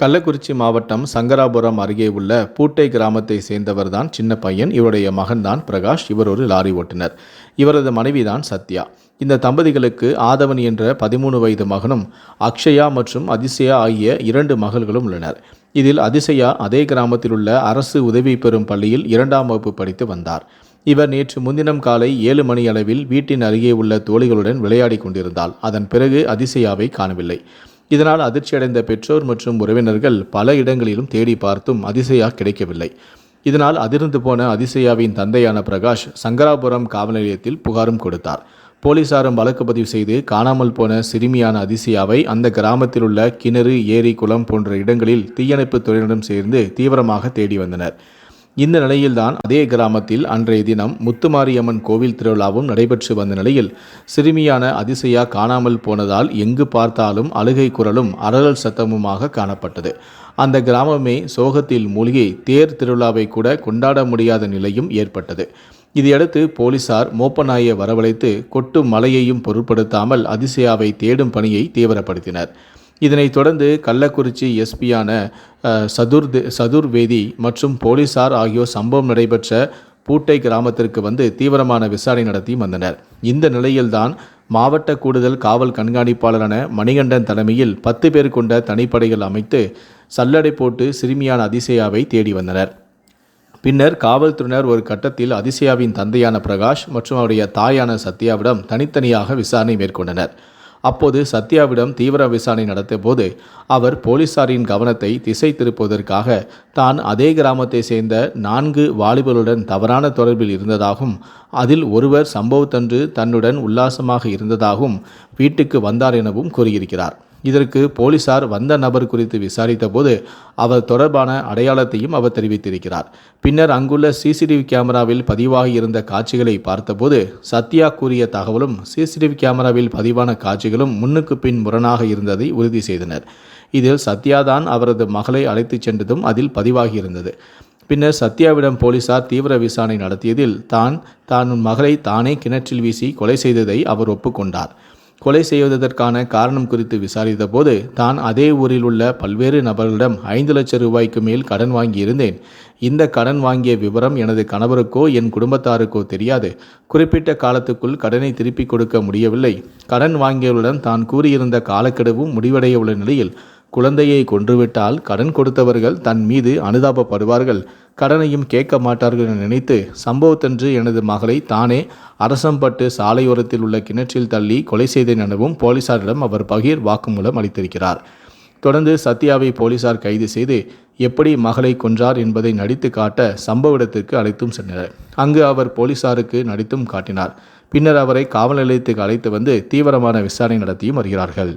கள்ளக்குறிச்சி மாவட்டம் சங்கராபுரம் அருகே உள்ள பூட்டை கிராமத்தை சேர்ந்தவர்தான் சின்ன பையன். இவருடைய மகன்தான் பிரகாஷ். இவர் ஒரு லாரி ஓட்டுநர். இவரது மனைவிதான் சத்யா. இந்த தம்பதிகளுக்கு ஆதவன் என்ற பதிமூணு வயது மகனும் அக்ஷயா மற்றும் அதிசயா ஆகிய இரண்டு மகள்களும் உள்ளனர். இதில் அதிசயா அதே கிராமத்தில் உள்ள அரசு உதவி பெறும் பள்ளியில் இரண்டாம் வகுப்பு படித்து வந்தார். இவர் நேற்று முன்தினம் காலை ஏழு மணி அளவில் வீட்டின் அருகே உள்ள தோழிகளுடன் விளையாடி கொண்டிருந்தாள் அதன் பிறகு அதிசயாவை காணவில்லை. இதனால் அதிர்ச்சியடைந்த பெற்றோர் மற்றும் உறவினர்கள் பல இடங்களிலும் தேடி பார்த்தும் அதிசயா கிடைக்கவில்லை. இதனால் அதிர்ந்து போன அதிசயாவின் தந்தையான பிரகாஷ் சங்கராபுரம் காவல் நிலையத்தில் புகாரும் கொடுத்தார். போலீசாரும் வழக்கு பதிவு செய்து காணாமல் போன சிறுமியான அதிசயாவை அந்த கிராமத்தில் உள்ள கிணறு ஏரி குளம் போன்ற இடங்களில் தீயணைப்பு துறையினரும் சேர்ந்து தீவிரமாக தேடி வந்தனர். இந்த நிலையில்தான் அதே கிராமத்தில் அன்றைய தினம் முத்துமாரியம்மன் கோவில் திருவிழாவும் நடைபெற்று வந்த நிலையில் சிறுமியான அதிசயா காணாமல் போனதால் எங்கு பார்த்தாலும் அழுகை குரலும் அரளல் சத்தமுமாக காணப்பட்டது. அந்த கிராமமே சோகத்தில் மூழ்கி தேர் திருவிழாவை கூட கொண்டாட முடியாத நிலையும் ஏற்பட்டது. இதையடுத்து போலீசார் மோப்பநாயை வரவழைத்து கொட்டும் மலையையும் பொருட்படுத்தாமல் அதிசயாவை தேடும் பணியை தீவிரப்படுத்தினர். இதனைத் தொடர்ந்து கள்ளக்குறிச்சி எஸ்பியான சதுர் சதுர்வேதி மற்றும் போலீசார் ஆகியோர் சம்பவம் நடைபெற்ற பூட்டை கிராமத்திற்கு வந்து தீவிரமான விசாரணை நடத்தி வந்தனர். இந்த நிலையில்தான் மாவட்ட கூடுதல் காவல் கண்காணிப்பாளரான மணிகண்டன் தலைமையில் பத்து பேர் கொண்ட தனிப்படைகள் அமைத்து சல்லடை போட்டு சிறுமியான அதிசயாவை தேடி வந்தனர். பின்னர் காவல்துறையினர் ஒரு கட்டத்தில் அதிசயாவின் தந்தையான பிரகாஷ் மற்றும் அவருடைய தாயான சத்யாவிடம் தனித்தனியாக விசாரணை மேற்கொண்டனர். அப்போது சத்யாவிடம் தீவிர விசாரணை நடத்திய போது அவர் போலீசாரின் கவனத்தை திசை திருப்புவதற்காக தான் அதே கிராமத்தை சேர்ந்த நான்கு வாலிபர்களுடன் தவறான தொடர்பில் இருந்ததாகவும் அதில் ஒருவர் சம்பவத்தன்று தன்னுடன் உல்லாசமாக இருந்ததாகவும் வீட்டுக்கு வந்தார் எனவும் கூறியிருக்கிறார். இதற்கு போலீசார் வந்த நபர் குறித்து விசாரித்த போது அவர் தொடர்பான அடையாளத்தையும் அவர் தெரிவித்திருக்கிறார். பின்னர் அங்குள்ள சிசிடிவி கேமராவில் பதிவாகி இருந்த காட்சிகளை பார்த்தபோது சத்யா கூறிய தகவலும் சிசிடிவி கேமராவில் பதிவான காட்சிகளும் முன்னுக்கு பின் முரணாக இருந்ததை உறுதி செய்தனர். இதில் சத்யாதான் அவரது மகளை அழைத்துச் சென்றதும் அதில் பதிவாகியிருந்தது பின்னர் சத்யாவிடம் போலீசார் தீவிர விசாரணை நடத்தியதில் தான் தான் மகளை தானே கிணற்றில் வீசி கொலை செய்ததை அவர் ஒப்புக்கொண்டார். கொலை செய்வதற்கான காரணம் குறித்து விசாரித்த போது தான் அதே ஊரில் உள்ள பல்வேறு நபர்களிடம் ஐந்து லட்சம் ரூபாய்க்கு மேல் கடன் வாங்கியிருந்தேன். இந்த கடன் வாங்கிய விவரம் எனது கணவருக்கோ என் குடும்பத்தாருக்கோ தெரியாது. குறிப்பிட்ட காலத்துக்குள் கடனை திருப்பி கொடுக்க முடியவில்லை. கடன் வாங்கியவர்களிடம் தான் கூறியிருந்த காலக்கெடுவும் முடிவடைய உள்ள நிலையில் குழந்தையை கொன்றுவிட்டால் கடன் கொடுத்தவர்கள் தன் மீது அனுதாபப்படுவார்கள். கடனையும் கேட்க மாட்டார்கள் என நினைத்து சம்பவத்தன்று எனது மகளை தானே அரசம்பட்டு சாலையோரத்தில் உள்ள கிணற்றில் தள்ளி கொலை செய்தேன் எனவும் போலீசாரிடம் அவர் பகீர் வாக்குமூலம் அளித்திருக்கிறார். தொடர்ந்து சத்யாவை போலீசார் கைது செய்து எப்படி மகளை கொன்றார் என்பதை நடித்து காட்ட சம்பவ இடத்திற்கு அழைத்தும் சென்றனர். அங்கு அவர் போலீசாருக்கு நடித்தும் காட்டினார். பின்னர் அவரை காவல் நிலையத்துக்கு அழைத்து வந்து தீவிரமான விசாரணை நடத்தியும் வருகிறார்கள்.